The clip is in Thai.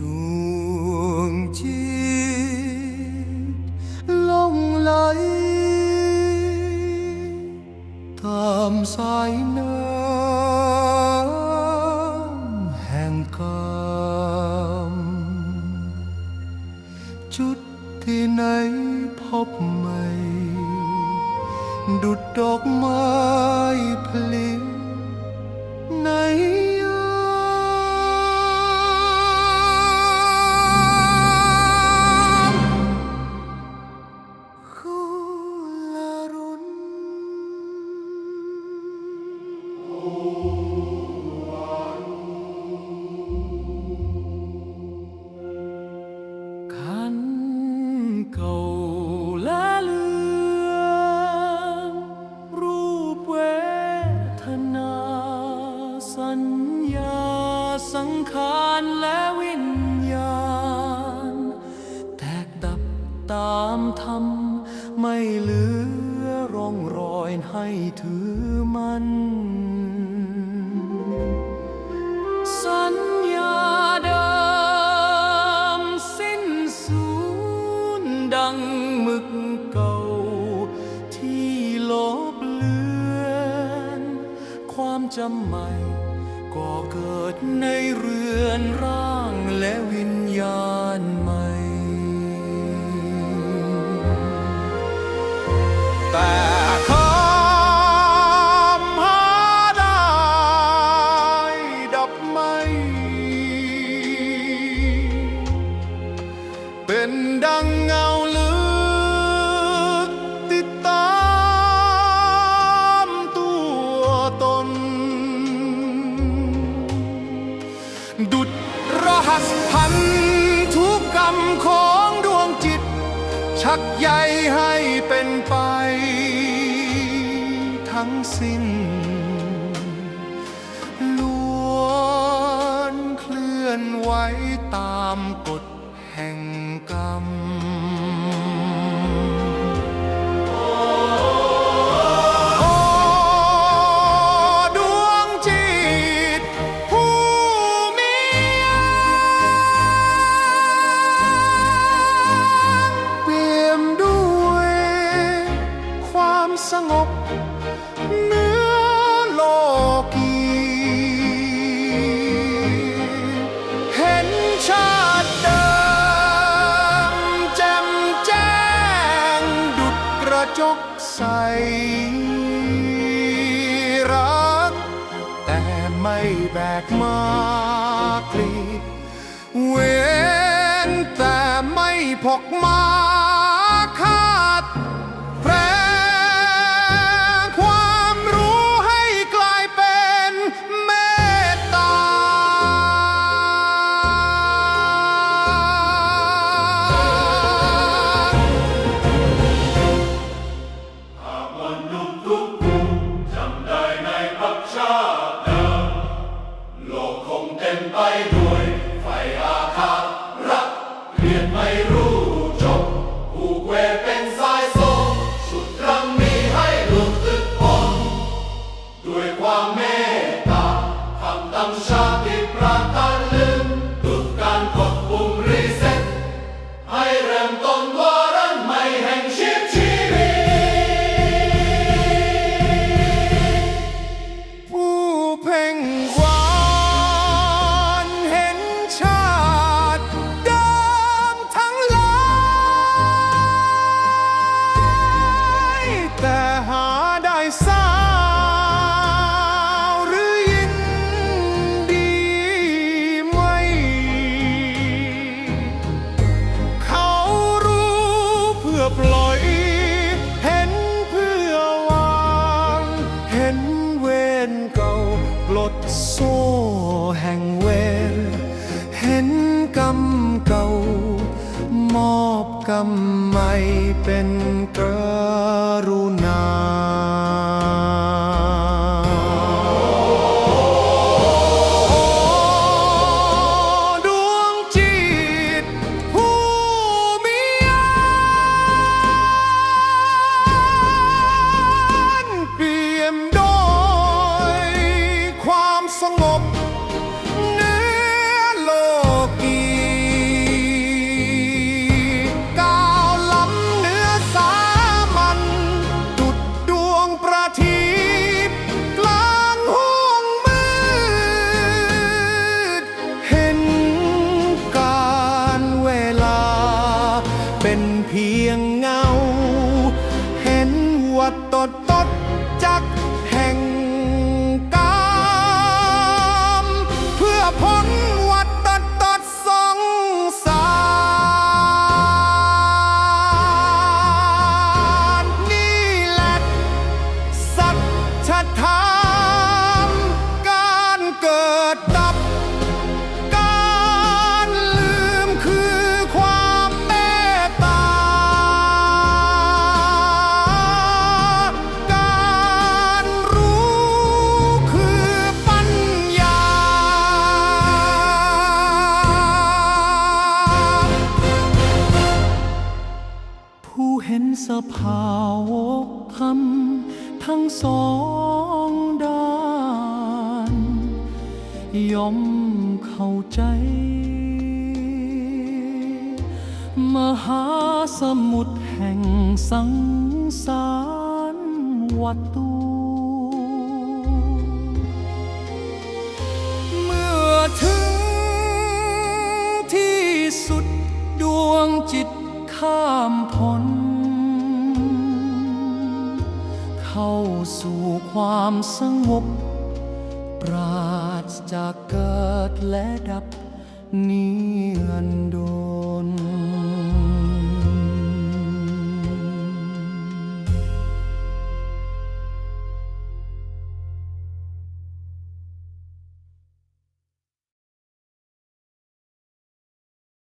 Ooh. ามธรรม ไม่เหลือร่องรอยให้ถือมัน สัญญาเดิมสิ้นสูญดังมึกเก่า ที่ลบเลือน ความจำใหม่ ก็เกิดในเรือนร่างและวิ รมของดวงจิต ชักใยให้เป็นไป ทั้งสิ้นล้วนเคลื่อนไหวตามกฎ สงบเนื้อโลกีเห็นชาติเดิมแจ่มแจ้งดุดกระจกใสรัก แต่ไม่แบกมากลีเว้นแต่ไม่พกมาำไมเป็น เป็นพี่ ภาวกธรรมทั้งสองด้าน ย่อมเข้าใจ มหาสมุทรแห่งสังสารวัตตูเมื่อถึงที่สุดดวงจิตข้าม สู่ความสงบ ปราศจากเกิดและดับนิรันดร